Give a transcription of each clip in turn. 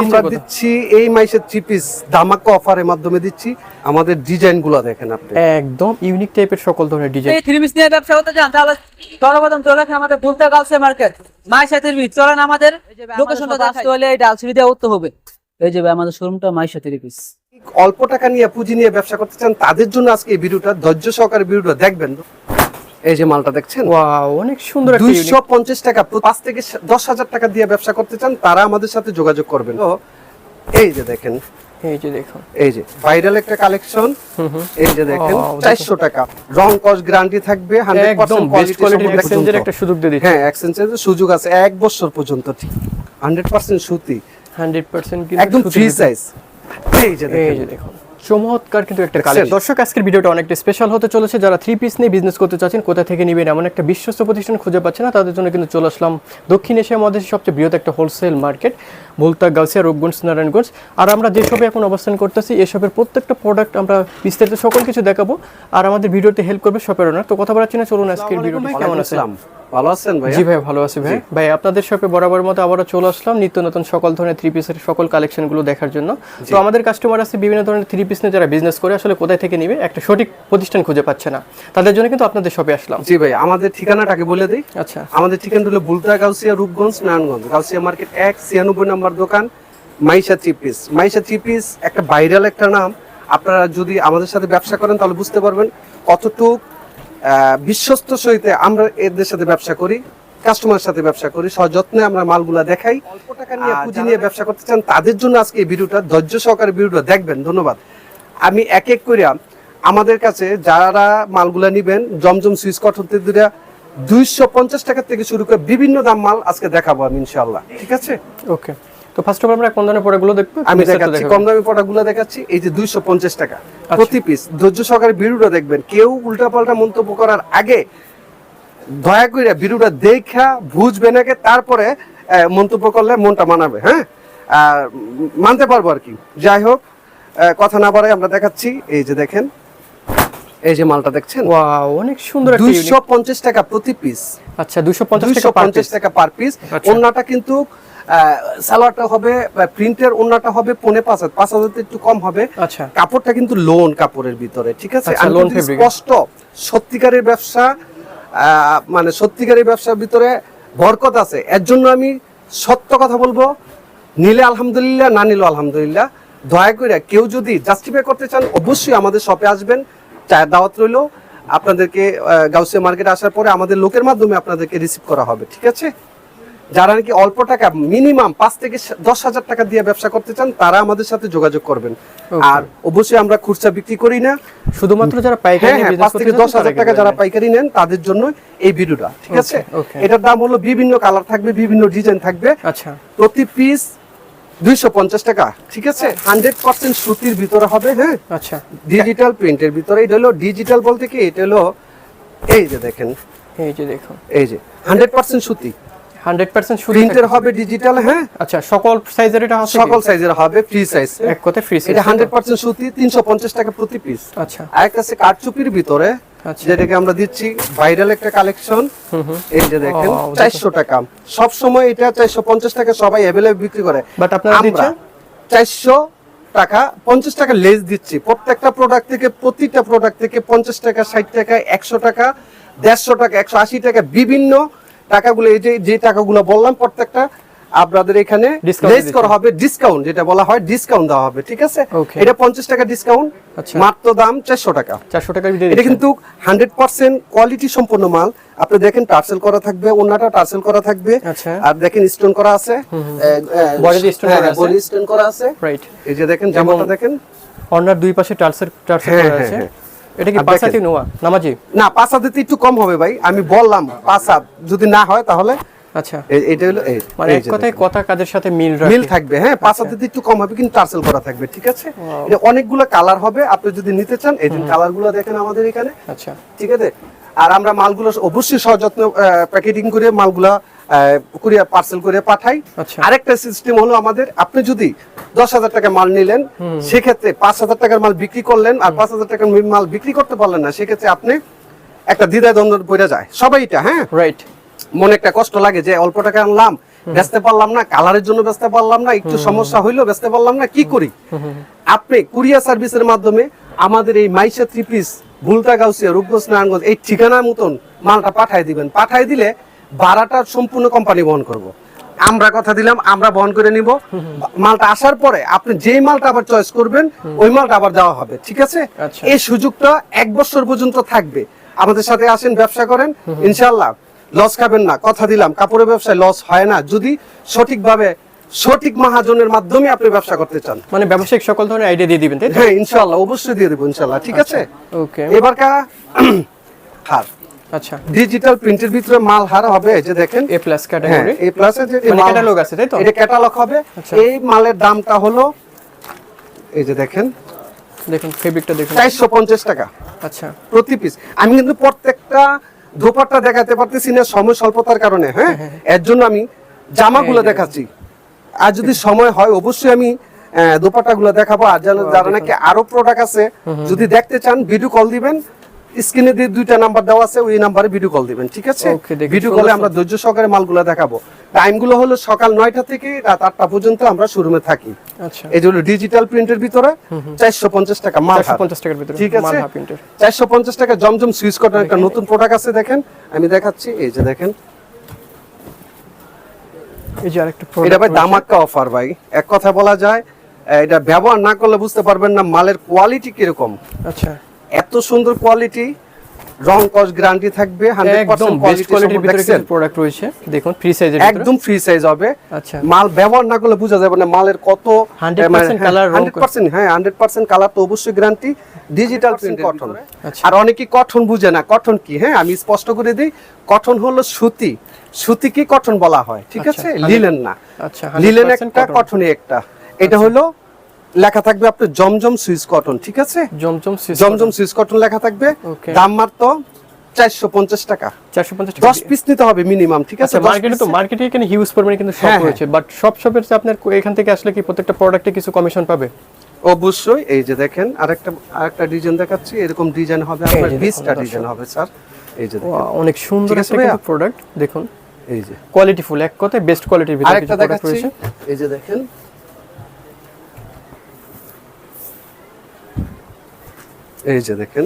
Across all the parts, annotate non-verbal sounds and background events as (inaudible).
আমরা দিচ্ছি এই মাইসের থ্রি পিস ধামাকা অফারের মাধ্যমে দিচ্ছি। আমাদের ডিজাইনগুলো দেখেন আপনি। একদম ইউনিক টাইপের সকল ধরনের ডিজাইন এই থ্রি পিস নিয়ে ব্যবসা করতে চান তাহলে সর্বপ্রথম চলে আসেন আমাদের girls market. Maisha three piece চলেন আমাদের লোকেশনটা আসতে হলে এই ডালসিটি দিয়ে উঠতে হবে। এই যে আমাদের শোরুমটা মাইশা থ্রি পিস অল্প টাকা নিয়ে পুঁজি নিয়ে ব্যবসা করতে চান তাদের জন্য আজকে এই ভিডিওটা ধৈর্য সহকারে ভিডিওটা দেখবেন। এই যে মালটা দেখছেন? ওয়াও অনেক সুন্দর একটা দুইশো unique- পঞ্চাশ টাকা প্র- পাঁচ থেকে সা- দশ হাজার টাকা দিয়ে ব্যবসা করতে চান তারা আমাদের সাথে যোগাযোগ করবেন। তো এই যে দেখেন। এই যে দেখুন। এই যে ভাইরাল একটা কালেকশন। এই যে দেখেন Wow, দেখুন। চারশো টাকা। রং কস গ্যারান্টি থাকবে বেস্ট কোয়ালিটির এক্সচেঞ্জের একটা সুযোগ দিয়ে দিচ্ছে। হ্যাঁ এক্সচেঞ্জের সুযোগ আছে এক বছর পর্যন্ত ঠিক। সুতি। 100% একদম ফ্রি সাইজ এই যে দেখুন। চমৎকার কিন্তু একটা? কালেকশন দর্শক আজকের ভিডিওটা অনেকটা স্পেশাল হতে চলেছে। যারা থ্রি পিস নিয়ে বিজনেস করতে চাচ্ছেন কোথা থেকে নেবেন এমন একটা বিশ্বস্ত প্রতিষ্ঠান খুঁজে পাচ্ছে না তাদের জন্য কিন্তু চলে আসলাম দক্ষিণ এশিয়ার মধ্যে সবচেয়ে বৃহৎ একটা হোলসেল মার্কেট ভুলতা গাউসিয়া রূপগঞ্জ নারায়ণগঞ্জ। আর আমরা যেসবে এখন অবস্থান করতেছি এসবের প্রত্যেকটা প্রোডাক্ট আমরা বিস্তারিত সকল কিছু দেখাবো। আর আমাদের ভিডিওতে হেল্প করবে শপের ওনার তো কথা বলার না চলুন আজকের ভিডিওটি কেমন আছে? আসসালাম ভালো আছেন ভাই জি ভাই ভালো আছি ভাই। ভাই আপনাদের শপে বরাবর মতো আবারও চলে আসলাম নিত্য নতুন সকল ধরনের থ্রি পিসের সকল কালেকশনগুলো দেখার জন্য। তো আমাদের কাস্টমার আছে বিভিন্ন ধরনের থ্রি পিস নিয়ে যারা বিজনেস করে আসলে কোথায় থেকে নিবে? একটা সঠিক প্রতিষ্ঠান খুঁজে পাচ্ছে না। তাদের জন্য কিন্তু আপনাদের শপে আসলাম। জি ভাই আমাদের ঠিকানাটাকে বলে দিই। আচ্ছা। আমাদের ঠিকানা হলো বুলতা গাউসিয়া রূপগঞ্জ নারায়ণগঞ্জ। গাউসিয়া মার্কেট এক ছিয়ানব্বই নম্বর দোকান Maisha three piece Maisha three piece একটা ভাইরাল একটা নাম। আপনারা যদি আমাদের সাথে ব্যবসা করেন তাহলে বুঝতে পারবেন কতটুক বিশ্বস্ত সহিতে আমরা এদের সাথে ব্যবসা করি কাস্টমারের সাথে ব্যবসা করি সযত্নে আমরা মালগুলা দেখাই। অল্প টাকা নিয়ে পুঁজি নিয়ে ব্যবসা করতে চান তাদের জন্য আজকে এই ভিডিওটা ধৈর্য সহকারে ভিডিওটা দেখবেন ধন্যবাদ। আমি এক এক করিয়া আমাদের কাছে যারা মালগুলা নিবেন জমজম সুইচ কটন থেকে দুইশো পঞ্চাশ টাকা থেকে শুরু করে বিভিন্ন দাম মাল আজকে দেখাবো আমি ইনশাল্লাহ ঠিক আছে? ওকে তো ফার্স্ট অফ অল আমরা কোন ধরনের প্রোডাক্টগুলো দেখব? আমি দেখাচ্ছি কম দামি প্রোডাক্টগুলো দেখাচ্ছি এই যে দুইশো পঞ্চাশ টাকা। প্রতি পিস ধৈর্য সহকারে ভিডিওটা দেখবেন। কেউ উল্টাপাল্টা মন্তব্য করার আগে দয়া করে ভিডিওটা দেখা বুঝবে নাকি তারপরে মন্তব্য করলে মনটা মানাবে হ্যাঁ? আর মানতে পারব আর কি। যাই হোক কথা না বাড়াই আমরা দেখাচ্ছি। এই যে দেখেন এই যে মালটা দেখছেন? ওয়াও অনেক সুন্দর একটা দুইশো unique- পঞ্চাশ টাকা প্রতি পিস আচ্ছা 250 দুইশো টাকা পার পঞ্চাশ পিস টাকা পার পিস আচ্ছা। ওন্নাটা কিন্তু সালোয়ারটা হবে প্রিন্টের ওন্নাটা হবে পনে পাঁচ হাজার। পাঁচ হাজার একটু কম হবে। আচ্ছা। কাপড়টা কিন্তু লোন কাপড়ের ভিতরে ঠিক আছে? আচ্ছা। স্পষ্ট সত্যিকারের ব্যবসা মানে সত্যিকারের ব্যবসার ভিতরে বরকত আছে। এর জন্য আমি সত্য কথা বলব নিলে আলহামদুলিল্লাহ না নিলে আলহামদুলিল্লাহ। দয়া করে কেউ যদি জাস্টিফাই করতে চান অবশ্যই আমাদের শপে আসবেন। চায়ের দাওয়াত রইল। আপনাদেরকে গাউসিয়া মার্কেটে আসার পরে আমাদের লোকের মাধ্যমে আপনাদেরকে রিসিভ করা হবে ঠিক আছে? যারা নাকি অল্প টাকা মিনিমাম পাঁচ থেকে দশ হাজার টাকা দিয়ে ব্যবসা করতে চান তারা আমাদের সাথে যোগাযোগ করবেন। আর অবশ্যই আমরা খুচরা বিক্রি করি না। শুধুমাত্র যারা পাইকারি হ্যাঁ নিয়ে হ্যাঁ পাঁচ থেকে দশ হাজার টাকা যারা পাইকারি নেন তাদের জন্য এই ভিডিওটা ঠিক আছে? এটার দাম হলো বিভিন্ন কালার থাকবে বিভিন্ন ডিজাইন থাকবে। আচ্ছা। প্রতি পিস দুইশো পঞ্চাশ টাকা ঠিক আছে? হান্ড্রেড পার্সেন্ট সুতির ভিতরে হবে হ্যাঁ? আচ্ছা। ডিজিটাল প্রিন্টের ভিতরে এটা হলো ডিজিটাল বলতে কি? এটা হলো এই যে দেখেন। এই যে দেখুন। এই যে হান্ড্রেড পার্সেন্ট সুতি। 100% সুতি প্রিন্টের হবে ডিজিটাল হ্যাঁ। আচ্ছা সকল সাইজের এটা কি? সকল সাইজের হবে ফ্রি সাইজ এক কথায় ফ্রি এটা হান্ড্রেড পার্সেন্ট সুতি তিনশো পঞ্চাশ টাকা প্রতি পিস আচ্ছা। আরেকটা আছে কারচুপির ভিতরে আচ্ছা। যেটাকে আমরা দিচ্ছি ভাইরাল একটা কালেকশন এই যে দেখেন ও, দেখুন। চারশো টাকা। সব সময় এটা চারশো পঞ্চাশ টাকা সবাই অ্যাভেলেবল বিক্রি করে। But আপনারা দিচ্ছেন? চারশো টাকা পঞ্চাশ টাকা লেস দিচ্ছি। প্রত্যেকটা প্রোডাক্ট থেকে প্রতিটা প্রোডাক্ট থেকে পঞ্চাশ টাকা ষাট টাকা একশো টাকা দেড়শো টাকা একশো আশি টাকা বিভিন্ন টাকাগুলো এই যে যে টাকাগুলো বললাম প্রত্যেকটা আপনাদের এখানে লেস করা হবে ডিসকাউন্ট যেটা বলা হয় ডিসকাউন্ট দেওয়া হবে ঠিক আছে? এটা পঞ্চাশ টাকা ডিসকাউন্ট আচ্ছা। মাত্র দাম চারশো টাকা। চারশো টাকা এটা কিন্তু হান্ড্রেড পার্সেন্ট কোয়ালিটি সম্পন্ন মাল। আপনি দেখেন টার্সেল করা থাকবে অন্যটা টার্সেল করা থাকবে। আচ্ছা। আর দেখেন স্টোন করা আছে। Body দিয়ে করা আছে। বডি স্টোন করা আছে। রাইট এই যে দেখেন জামাটা দেখেন। অর্নার দুই পাশে টার্সের টার্সেল হ্যাঁ, করা হ্যাঁ, আছে। হ্যাঁ। এটা কি নোয়া? নামাজি? না পাঁচ একটু কম হবে ভাই। আমি বললাম পাঁচ হাত। যদি না হয় তাহলে আচ্ছা। এটা হলো মানে এক কথায় কথা কাদের সাথে মিল মিল থাকবে হ্যাঁ পাঁচ হাত একটু কম হবে কিন্তু টার্সেল করা থাকবে ঠিক আছে? এটা অনেকগুলো কালার হবে আপনি যদি নিতে চান এই কালারগুলো দেখেন আমাদের এখানে আচ্ছা। ঠিক আছে? আর আমরা মালগুলো অবশ্যই সযত্ন প্যাকেটিং করে মালগুলা কুরিয়ার পার্সেল করে পাঠাই। আচ্ছা। আরেকটা সিস্টেম হলো আমাদের আপনি যদি দশ হাজার টাকা মাল নিলেন সেক্ষেত্রে পাঁচ হাজার টাকার মাল বিক্রি করলেন আর পাঁচ হাজার টাকার মাল বিক্রি করতে পারলেন না সেক্ষেত্রে আপনি একটা দ্বিধায় দ্বন্দ্ব পড়ে যায়। সবাই এটা হ্যাঁ? রাইট মনে একটা কষ্ট লাগে যে অল্প টাকা আনলাম বেচতে পারলাম না কালারের জন্য বেচতে পারলাম না একটু সমস্যা হইল বেচতে পারলাম না কি করি? আপনি কুরিয়ার সার্ভিসের মাধ্যমে আমাদের এই মাইশা থ্রি পিস ভুলতা গাউসিয়া রূপগঞ্জ নারায়ণগঞ্জ এই ঠিকানা মতন মালটা পাঠাই দিবেন। পাঠাই দিলে ভাড়াটা সম্পূর্ণ কোম্পানি বহন করব। আমরা কথা দিলাম আমরা বহন করে নিব। মালটা আসার পরে আপনি যেই মালটা আবার চয়েস করবেন ওই মালটা আবার দেওয়া হবে ঠিক আছে? আচ্ছা। এই সুযোগটা এক বছর পর্যন্ত থাকবে। আমাদের সাথে আসেন ব্যবসা করেন ইনশাল্লাহ লস খাবেন না কথা দিলাম কাপড়ের ব্যবসায় লস হয় না। যদি সঠিকভাবে সঠিক মহাজনের মাধ্যমে আপনি ব্যবসা করতে চান। মানে ব্যবসায়িক সকল ধরনের আইডিয়া দিয়ে দিবেন হ্যাঁ ইনশাল্লাহ অবশ্যই দিয়ে দেবো ইনশাল্লাহ ঠিক আছে? ওকে এবার কা হার। আচ্ছা। ডিজিটাল প্রিন্টের ভিতরে মাল হার হবে যে দেখেন। এ প্লাস হ্যাঁ ক্যাটাগরি এই প্লাস যে এই মানে মাল- ক্যাটালগ আছে তাই তো? এটা ক্যাটালগ হবে। আচ্ছা। এই মালের দামটা হলো এই যে দেখেন। দেখুন ফেব্রিকটা দেখুন। চারশো পঞ্চাশ টাকা। আচ্ছা। প্রতি পিস আমি কিন্তু প্রত্যেকটা দোপাট্টা দেখাতে পারতেছি না সময় স্বল্পতার কারণে হ্যাঁ? এর জন্য আমি জামাগুলো দেখাচ্ছি। আর যদি সময় হয় অবশ্যই আমি দোপাট্টা গুলো দেখাবো। আর যারা নাকি আরও প্রোডাক্ট আছে যদি দেখতে চান ভিডিও কল দিবেন। স্ক্রিনে দিয়ে দুইটা নাম্বার দেওয়া আছে ওই নাম্বারে ভিডিও কল দিবেন ঠিক আছে? ভিডিও কলে আমরা ধৈর্য সহকারে মালগুলো দেখাবো। টাইমগুলো হলো সকাল নয়টা থেকে রাত আটটা পর্যন্ত আমরা শোরুমে থাকি। আচ্ছা। এই যে হলো ডিজিটাল প্রিন্টের ভিতরে চারশো পঞ্চাশ টাকা মাল। পঞ্চাশ টাকার ভিতরে ঠিক আছে? চারশো পঞ্চাশ টাকা জমজম সুইচ কটন একটা নতুন প্রোডাক্ট আছে দেখেন। আমি দেখাচ্ছি এই যে দেখেন। এই যে আরেকটা এটা ভাই দামাক্কা অফার ভাই। এক কথা বলা যায় এটা ব্যবহার না করলে বুঝতে পারবেন না মালের কোয়ালিটি কীরকম। আচ্ছা। এত সুন্দর কোয়ালিটি রং কস গ্যারান্টি থাকবে হান্ড্রেড একদম বেস্ট কোয়ালিটির ভিতরে কিছু প্রোডাক্ট রয়েছে। দেখুন ফ্রি সাইজের ভিতরে। একদম ফ্রি সাইজ হবে। আচ্ছা। মাল ব্যবহার না করলে বোঝা যাবে না মালের কত 100% colour, রং হান্ড্রেড পার্সেন্ট হ্যাঁ হান্ড্রেড পার্সেন্ট কালার তো অবশ্যই গ্যারান্টি ডিজিটাল প্রিন্ট কটন আচ্ছা। আর অনেকে কটন বুঝে না। কটন কি? হ্যাঁ আমি স্পষ্ট করে দিই কটন হলো সুতি। সুতিকে কটন বলা হয় ঠিক আচ্ছা, আছে? লিলেন না। আচ্ছা লিলেন একটা cotton। কটনে একটা। এটা হলো লেখা থাকবে আপনার জমজম সুইস কটন ঠিক আছে? Zamzam Swiss Zamzam Swiss cotton লেখা থাকবে। দাম মাত্র চারশো পঞ্চাশ টাকা। চারশো পঞ্চাশ দশ পিস নিতে হবে মিনিমাম ঠিক আছে? আচ্ছা মার্কেটে তো মার্কেটে এখানে হিউজ পরিমাণে কিন্তু শপ হ্যাঁ, হ্যাঁ। রয়েছে বাট সব শপের চেয়ে আপনার এখান থেকে আসলে কি প্রত্যেকটা প্রোডাক্টে কিছু কমিশন পাবে? অবশ্যই এই যে দেখেন আরেকটা আরেকটা ডিজাইন দেখাচ্ছি এরকম ডিজাইন হবে আপনার বিশটা ডিজাইন হবে স্যার এই যে দেখেন। অনেক সুন্দর একটা? প্রোডাক্ট দেখুন। এই যে। কোয়ালিটি ফুল এক কথায় বেস্ট কোয়ালিটির ভিতরে আরেকটা দেখাচ্ছি এই যে দেখেন এই যে দেখেন।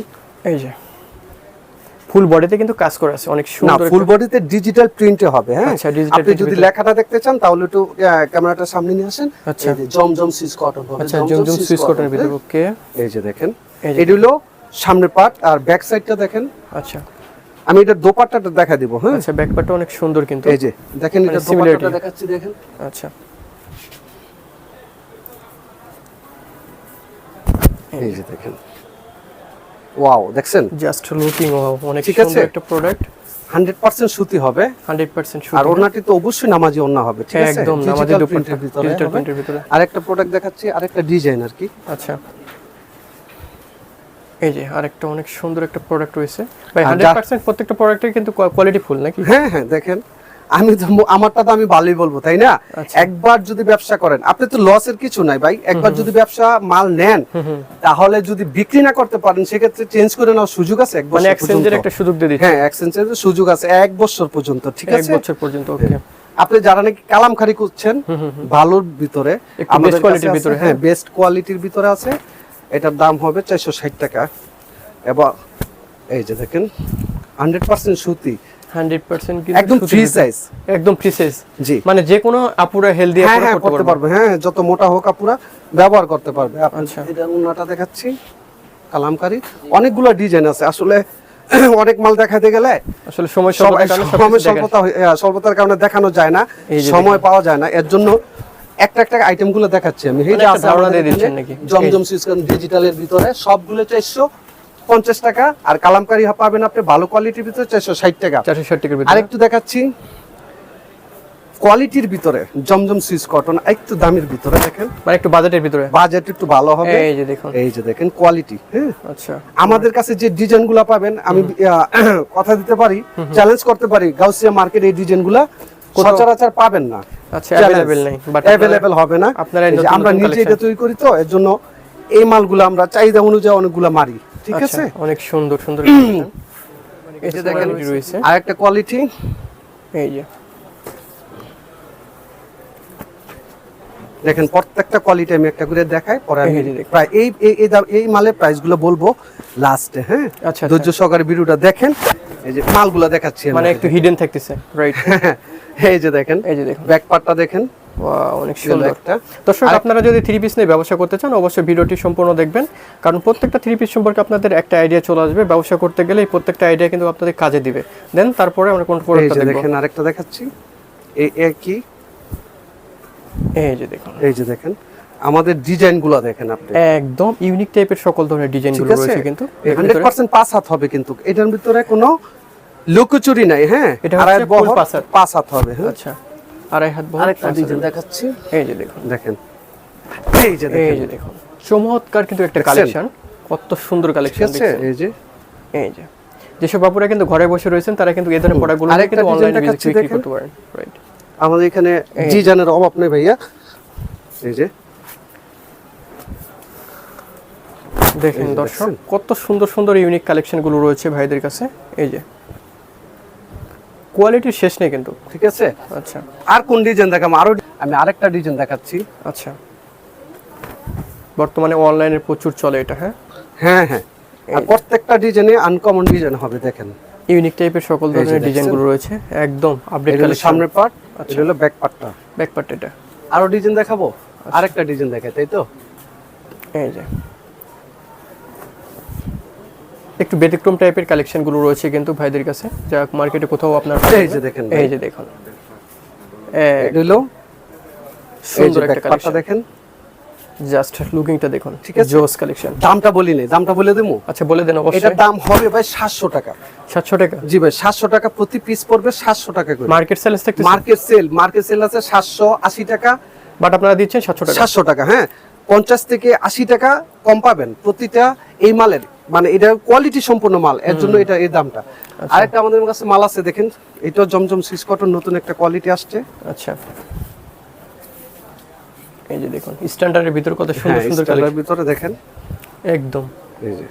এই যে। ফুল বডিতে কিন্তু কাজ করা আছে অনেক না সুন্দর ফুল বডিতে ডিজিটাল প্রিন্টে হবে হ্যাঁ? আচ্ছা, digital আপনি যদি লেখাটা দেখতে চান তাহলে একটু ক্যামেরাটা সামনে নিয়ে আসেন। আচ্ছা। এই যে জমজম সুইচ কটন হবে আচ্ছা জমজম সুইচ কটনের ভিতরে হ্যাঁ? ওকে এই যে দেখেন। যে। হলো সামনের পার্ট আর ব্যাক সাইডটা দেখেন। আচ্ছা। আমি এটা দোপাট্টাটা দেখা দিব হ্যাঁ? আচ্ছা ব্যাকপার্টটা অনেক সুন্দর কিন্তু। এই যে দেখেন মানে এটা similarity। দোপাট্টাটা দেখাচ্ছি দেখেন। আচ্ছা। এই যে দেখেন। ওয়াও দেখছেন? জাস্ট লুকিং ওয়াও অনেক ঠিক সুন্দর আছে? একটা প্রোডাক্ট হান্ড্রেড পার্সেন্ট সুতি হবে। হান্ড্রেড পার্সেন্ট আর ওনাটি তো অবশ্যই নামাজি ওন্না হবে ঠিক আছে? একদম নামাজি ডিজিটাল দুপাট্টা ভিতরে ডিজিটাল প্রিন্টের ভিতরে। আরেকটা প্রোডাক্ট দেখাচ্ছি আরেকটা ডিজাইন আর কি। আচ্ছা। এই যে আরেকটা অনেক সুন্দর একটা প্রোডাক্ট রয়েছে। ভাই আর হান্ড্রেড যা- পার্সেন্ট প্রত্যেকটা প্রোডাক্টের কিন্তু কোয়ালিটি ফুল নাকি? হ্যাঁ হ্যাঁ দেখেন। আমি তো আমারটা তো আমি ভালোই বলব তাই না? আচ্ছা। একবার যদি ব্যবসা করেন আপনি তো লসের কিছু নাই ভাই। একবার যদি ব্যবসা মাল নেন তাহলে যদি বিক্রি না করতে পারেন সেক্ষেত্রে চেঞ্জ করে নেওয়ার সুযোগ আছে এক মানে বছর এক্সচেঞ্জের একটা সুযোগ দিয়ে হ্যাঁ এক্সচেঞ্জের সুযোগ আছে এক বছর পর্যন্ত ঠিক আছে? এক বছর পর্যন্ত ওকে আপনি যারা নাকি কালামখারি করছেন ভালোর ভিতরে আমাদের best ভিতরে, হ্যাঁ বেস্ট কোয়ালিটির ভিতরে আছে। এটার দাম হবে চারশো ষাট টাকা। এবং এই যে দেখেন হান্ড্রেড পার্সেন্ট সুতি। হান্ড্রেড পার্সেন্ট একদম ফ্রি সাইজ একদম ফ্রি সাইজ জি। মানে যে কোনো আপুরা হেলদি হ্যাঁ হ্যাঁ করতে পারবে। হ্যাঁ যত মোটা হোক আপুরা ব্যবহার করতে পারবে। আচ্ছা। এটা উন্নাটা দেখাচ্ছি কালামকারি অনেকগুলো ডিজাইন আছে। আসলে (clears throat) অনেক মাল দেখাতে গেলে আসলে সময় স্বল্পতার কারণে স্বল্পতা স্বল্পতার দেখানো যায় না। সময় পাওয়া যায় না। এর জন্য একটা একটা আইটেমগুলো দেখাচ্ছি আমি। এই যে আছে আমাদের? জমজম সিস্টেম ডিজিটালের ভিতরে। সবগুলো চারশো পঞ্চাশ টাকা আর কালামকারি পাবেন আপনি ভালো কোয়ালিটির ভিতরে চারশো ষাট টাকা। চারশো ষাট টাকার ভিতরে। আরেকটু দেখাচ্ছি। কোয়ালিটির ভিতরে জমজম সুইচ কটন একটু দামের ভিতরে দেখেন। মানে একটু বাজেটের ভিতরে। বাজেট একটু ভালো হবে। এই যে দেখুন। এই যে দেখেন কোয়ালিটি হ্যাঁ। আচ্ছা। আমাদের কাছে যে ডিজাইনগুলা পাবেন আমি (coughs) কথা দিতে পারি চ্যালেঞ্জ করতে পারি গাউসিয়া মার্কেট এই ডিজাইনগুলা সচরাচর পাবেন না। আচ্ছা অ্যাভেলেবেল নেই বাট অ্যাভেলেবেল হবে না। আপনারা আমরা নিজে এটা তৈরি করি তো এর জন্য এই মালগুলো আমরা চাহিদা অনুযায়ী অনেকগুলা মারি। ঠিক আচ্ছা, আছে? অনেক সুন্দর সুন্দর এই যে দেখেন রয়েছে। কোয়ালিটি এই যে। দেখেন প্রত্যেকটা কোয়ালিটি আমি একটা করে দেখাই পরে আমি প্রায় এই এই মালের প্রাইসগুলো বলব লাস্টে হ্যাঁ? আচ্ছা, আচ্ছা। ধৈর্য সহকারে ভিডিওটা দেখেন। এই যে মালগুলো দেখাচ্ছি মানে একটু হিডেন থাকতেছে। রাইট (laughs) এই যে দেখেন এই যে দেখুন। ব্যাক পার্টটা দেখেন। অনেক সুন্দর। একটা দর্শক আপনারা যদি থ্রি পিস নিয়ে ব্যবসা করতে চান অবশ্যই ভিডিওটি সম্পূর্ণ দেখবেন। কারণ প্রত্যেকটা থ্রি পিস সম্পর্কে আপনাদের একটা আইডিয়া চলে আসবে। ব্যবসা করতে গেলে এই প্রত্যেকটা আইডিয়া কিন্তু আপনাদের কাজে দিবে। দেন তারপরে আমরা কোন প্রোডাক্টটা দেখেন আরেকটা দেখাচ্ছি। এই একই এই যে দেখুন। এই যে দেখেন। আমাদের ডিজাইনগুলো দেখেন আপনি। একদম ইউনিক টাইপের সকল ধরনের ডিজাইনগুলো রয়েছে কিন্তু। এর হান্ড্রেড ভিতরে। পার্সেন্ট পাঁচ হাত হবে কিন্তু। এটার ভিতরে কোনো লুকোচুরি নাই হ্যাঁ? এটা আড়াই বহর, পাঁচ হাত। হবে হ্যাঁ? আচ্ছা আড়াই হাত বহর আরেকটা ডিজাইন দেখাচ্ছি। এই যে দেখুন। দেখেন। এই যে এই যে দেখুন। চমৎকার কিন্তু একটা কালেকশন। কত সুন্দর কালেকশন আছে? এই যে। এই যে। যেসব বাপুরা কিন্তু ঘরে বসে রয়েছেন তারা কিন্তু এই ধরনের প্রোডাক্টগুলো কিন্তু অনলাইনে বিক্রি করতে পারেন। রাইট আমাদের এখানে। ডিজাইনের অভাব নেই ভাইয়া। এই যে। দেখেন দর্শক কত সুন্দর সুন্দর ইউনিক কালেকশনগুলো রয়েছে ভাইদের কাছে। এই যে। কোয়ালিটির শেষ নেই কিন্তু। ঠিক আছে? আচ্ছা। আর কোন ডিজাইন দেখাম আরও আমি আরেকটা ডিজাইন দেখাচ্ছি। আচ্ছা। বর্তমানে অনলাইনে প্রচুর চলে এটা হ্যাঁ? হ্যাঁ হ্যাঁ। আর প্রত্যেকটা ডিজাইনে আনকমন ডিজাইন হবে দেখেন। ইউনিক টাইপের সকল ধরনের? ডিজাইনগুলো রয়েছে। একদম আপডেট কালেকশন সামনের পার্ট আচ্ছা। এটা হলো ব্যাক পার্টটা ব্যাক পার্ট এটা আরও ডিজাইন দেখাবো? আচ্ছা। আরেকটা ডিজাইন দেখাই তাই তো? এই যে। একটু ব্যতিক্রম টাইপের কালেকশনগুলো রয়েছে কিন্তু ভাইদের কাছে। যা মার্কেটে কোথাও আপনার এই যে দেখেন এই যে দেখুন। এটা যে সুন্দর একটা কালেকশন দেখেন। জাস্ট লুকিংটা দেখুন ঠিক আছে? জোস কালেকশন দামটা বলি নেই দামটা বলে দেবো? আচ্ছা বলে দেন এটার অবশ্যই দাম হবে ভাই সাতশো টাকা। সাতশো টাকা? জি ভাই সাতশো টাকা প্রতি পিস পড়বে সাতশো টাকা করে। মার্কেট সেল থেকে মার্কেট সেল মার্কেট সেল আছে সাতশো আশি টাকা। বাট আপনারা দিচ্ছেন সাতশো টাকা? সাতশো টাকা হ্যাঁ। পঞ্চাশ থেকে আশি টাকা কম পাবেন প্রতিটা এই মালের। মানে এটা কোয়ালিটি সম্পূর্ণ মাল এর জন্য এটা এই দামটা। আরেকটা আমাদের কাছে মাল আছে দেখেন এটাও জমজম সিস কটন নতুন একটা কোয়ালিটি আসছে। আচ্ছা। এই যে দেখুন স্ট্যান্ডার্ডের ভিতরে কত সুন্দর হ্যাঁ সুন্দর কালেকশন ভিতরে দেখেন। একদম। এই যে।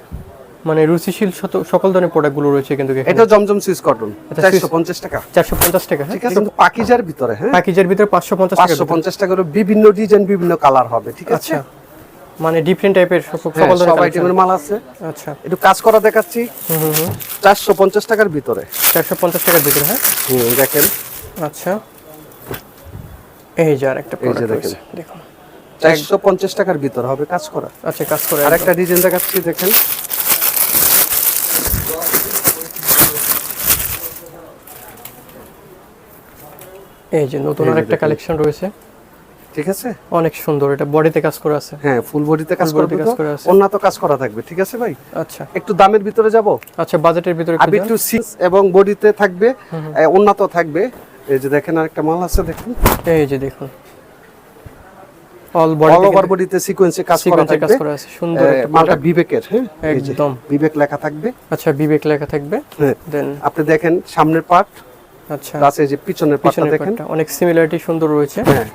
মানে রুচিশীল শত- সকল ধরনের প্রোডাক্টগুলো রয়েছে কিন্তু এটা জমজম সিস কটন এটা চারশো পঞ্চাশ টাকা। চারশো পঞ্চাশ টাকা হ্যাঁ? ঠিক আছে কিন্তু পাকিজার ভিতরে হ্যাঁ? প্যাকেজের ভিতরে পাঁচশো পঞ্চাশ টাকা পাঁচশো পঞ্চাশ টাকা করে বিভিন্ন ডিজাইন বিভিন্ন কালার হবে ঠিক আছে? আচ্ছা। মানে ডিফারেন্ট টাইপের সকল হ্যাঁ, সকল সব ধরনের আইটেমের মাল আছে। আচ্ছা। একটু কাজ করা দেখাচ্ছি। হুম চারশো পঞ্চাশ টাকার ভিতরে। চারশো পঞ্চাশ টাকার ভিতরে হ্যাঁ? হুম, দেখেন। আচ্ছা। এই যে আরেকটা প্রোডাক্ট দেখেন। দেখুন। চারশো পঞ্চাশ টাকার ভিতরে হবে কাজ করা। আচ্ছা কাজ করা আর একটা ডিজাইন দেখাচ্ছি দেখেন। এই যে নতুন আরেকটা কালেকশন রয়েছে। ঠিক আছে? অনেক সুন্দর এটা বডিতে কাজ করে আছে। হ্যাঁ ফুল বডিতে কাজ তো কাজ করা আছে। অন্য তো কাজ করা থাকবে ঠিক আছে ভাই? আচ্ছা। একটু দামের ভিতরে যাব? আচ্ছা বাজেটের ভিতরে একটু সিক্স এবং বডিতে থাকবে উন্নত থাকবে। এই যে দেখেন আরেকটা মাল আছে দেখুন। এই যে দেখুন। অল বডি অল ওভার বডিতে সিকোয়েন্সে কাজ করা সিকোয়েন্সে কাজ করা আছে সুন্দর একটা মালটা বিবেকের হ্যাঁ? একদম। বিবেক লেখা থাকবে। আচ্ছা বিবেক লেখা থাকবে। হ্যাঁ। দেন আপনি দেখেন সামনের পার্ট আচ্ছা। এই যে পিছনের পার্টটা দেখেন। অনেক সিমিলারিটি সুন্দর রয়েছে। হ্যাঁ।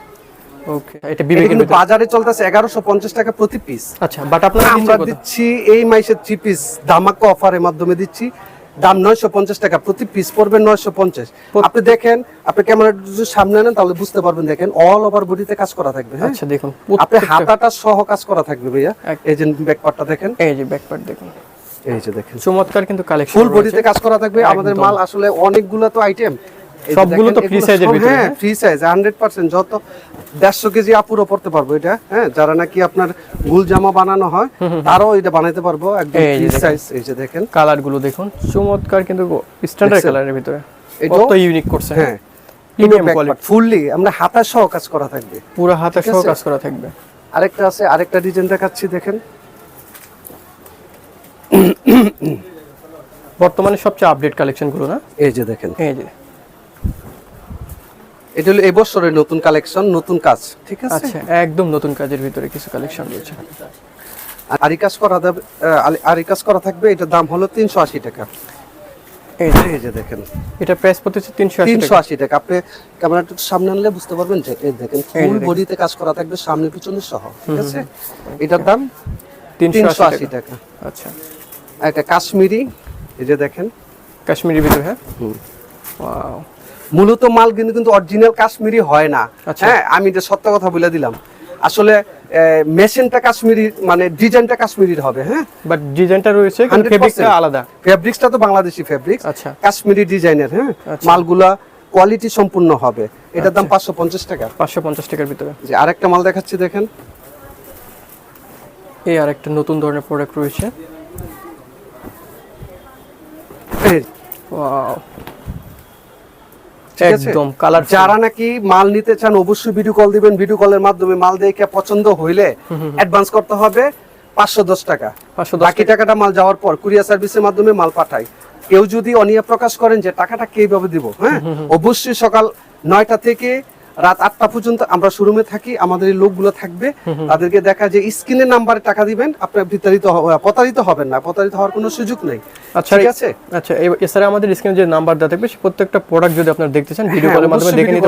ওকে এটা এটা বিবেকের বাজারে চলতেছে এগারোশো পঞ্চাশ টাকা প্রতি পিস আচ্ছা বাট আপনারা আমরা দিচ্ছি এই মাসের থ্রি পিস ধামাকা অফারের মাধ্যমে দিচ্ছি। দাম নয়শো পঞ্চাশ টাকা প্রতি পিস পড়বে নয়শো পঞ্চাশ। আপনি দেখেন আপনি ক্যামেরা যদি সামনে তাহলে বুঝতে পারবেন দেখেন অল ওভার বডিতে কাজ করা থাকবে হ্যাঁ? আচ্ছা দেখুন আপনি হাতাটা সহ কাজ করা থাকবে ভাইয়া। এক- এই যে ব্যাক পার্টটা দেখেন। এই যে ব্যাক পার্ট দেখুন। এই যে দেখেন। চমৎকার কিন্তু কালেকশন ফুল বডিতে কাজ করা থাকবে। আমাদের মাল আসলে অনেকগুলো তো আইটেম সবগুলো তো size এর ভিতরে, হ্যাঁ? ফ্রি সাইজ হান্ড্রেড পার্সেন্ট যত দেড়শো কেজি আপুরও পড়তে পারব এটা হ্যাঁ? যারা নাকি আপনার গুল জামা বানানো হয় তারাও এটা বানাইতে পারব একদম ফ্রি সাইজ এই যে দেখেন। কালারগুলো দেখুন চমৎকার কিন্তু স্ট্যান্ডার্ড কালারের ভিতরে। এটাও- কত ইউনিক করছে হ্যাঁ? প্রিমিয়াম কোয়ালিটি ফুললি আমরা হাতা সহ কাজ করা থাকবে। পুরো হাতে সহ কাজ করা থাকবে। আরেকটা আছে আরেকটা ডিজাইন দেখাচ্ছি দেখেন। বর্তমানে সবচেয়ে আপডেট কালেকশনগুলো না? এই যে দেখেন। এই যে। এটা হলো এবছরের নতুন কালেকশন নতুন কাজ ঠিক আছে? আচ্ছা একদম নতুন কাজের ভিতরে কিছু কালেকশন রয়েছে। আর কাজ করা যাবে আরি কাজ করা থাকবে এটার দাম হলো তিনশো আশি টাকা। এই যে এই যে দেখেন। এটা প্রাইস পড়তেছে তিনশো তিনশো আশি টাকা। আপনি ক্যামেরা একটু সামনে আনলে বুঝতে পারবেন যে এই দেখেন ফুল বডিতে কাজ করা থাকবে সামনে পিছনে সহ ঠিক আছে? এটার দাম তিনশো আশি টাকা। আচ্ছা। একটা কাশ্মীরি এই যে দেখেন। কাশ্মীরি ভিতরে হ্যাঁ? হুম। Wow, মূলত মাল কিন্তু কিন্তু অরিজিনাল কাশ্মীরি হয় না। আচ্ছা। হ্যাঁ আমি এটা সত্য কথা বলে দিলাম। আসলে মেশিনটা কাশ্মীরি মানে ডিজাইনটা কাশ্মীরির হবে হ্যাঁ? বাট ডিজাইনটা রয়েছে কিন্তু ফেব্রিকটা আলাদা। ফেব্রিক্সটা তো বাংলাদেশি ফেব্রিক্স আচ্ছা। কাশ্মীরি ডিজাইনের হ্যাঁ? আচ্ছা। মালগুলা কোয়ালিটি সম্পূর্ণ হবে। এটার দাম পাঁচশো পঞ্চাশ টাকা। পাঁচশো পঞ্চাশ টাকার ভিতরে। যে আরেকটা মাল দেখাচ্ছি দেখেন। এই আর একটা নতুন ধরনের প্রোডাক্ট রয়েছে? একদম কালার যারা নাকি মাল নিতে চান অবশ্যই ভিডিও কল দিবেন। ভিডিও কলের মাধ্যমে মাল দেখে পছন্দ হইলে অ্যাডভান্স করতে হবে পাঁচশো দশ টাকা। বাকি টাকাটা মাল যাওয়ার পর কুরিয়ার সার্ভিসের মাধ্যমে মাল পাঠায় কেউ যদি অনিয়া প্রকাশ করেন যে টাকাটা কীভাবে দিব হ্যাঁ? অবশ্যই সকাল নয়টা থেকে রাত আটটা পর্যন্ত আমরা শোরুমে থাকি আমাদের লোকগুলো থাকবে। তাদেরকে দেখা যে স্ক্রিনের নাম্বারে টাকা দিবেন আপনার বিতাড়িত প্রতারিত হবেন না প্রতারিত হওয়ার কোনো সুযোগ নেই। আচ্ছা ঠিক আছে? আচ্ছা এছাড়া আমাদের স্ক্রিনে যে নাম্বার দেওয়া থাকবে প্রত্যেকটা প্রোডাক্ট যদি আপনারা দেখতে চান ভিডিও হ্যাঁ, কলের মাধ্যমে দেখে নিতে